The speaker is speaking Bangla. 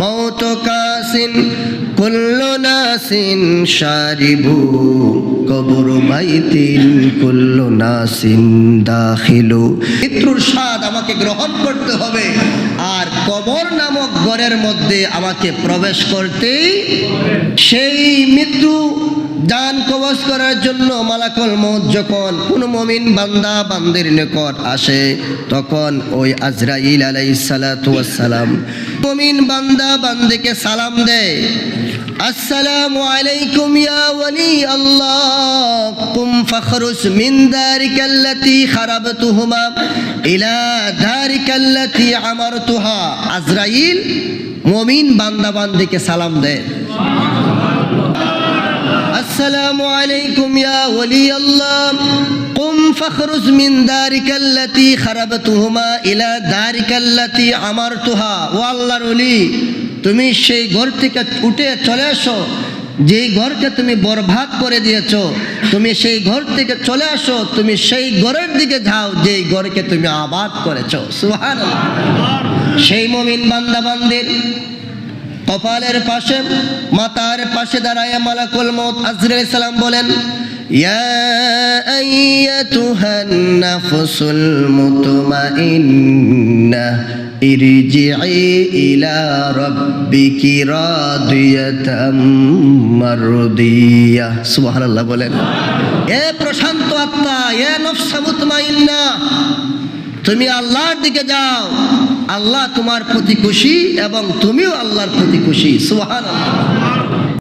মৌত কাসিন কুল্লু নাসিন শারিবু কবর মাইতিন, কুল্লু নাসিন দাখিলু। মৃত্যুর স্বাদ আমাকে গ্রহণ করতে হবে, আর কবর নামক গড়ের মধ্যে আমাকে প্রবেশ করতেই সেই মৃত্যু দান কবচ করার জন্য মালাকল মত যখন কোন মমিন বান্দা বান্দের নিকট আসে, তখন ওই আজরাইল আলাই সালাম মমিন বান্দা বান্দিকে সালাম দেয়। আসসালামু আলাইকুম ইয়া ওয়ালি আল্লাহ, কুম ফখরুস মিন দারিকাল্লাতি খারাবতুহুমা ইলা দারিকাল্লাতি আমারতুহা। আজরাইল মমিন বান্দা বান্দিকে সালাম দেয়। السلام عليكم يا ولي الله قم فاخرج من دارك التي خربتهما إلى دارك التي عمرتها والله রলি তুমি সেই ঘর থেকে উঠে চলে আসো যেই ঘরকে তুমি বরবাদ করে দিয়েছো তুমি সেই ঘর থেকে চলে আসো তুমি সেই ঘরের দিকে যাও যেই ঘরকে তুমি আবাদ করেছো সুবহানাল্লাহ সেই মমিন বান্দা বান্দির কপালের পাশে, মাতার পাশে দাঁড়ায় মালাকুল মত আজরাইল সালাম বলেন, ইয়া বলেন, এ প্রশান্ত আত্মা, এ নফস মুতমাইন্না তুমি আল্লাহর দিকে যাও। আল্লাহ তোমার প্রতি খুশি এবং তুমিও আল্লাহর প্রতি খুশি। সুহান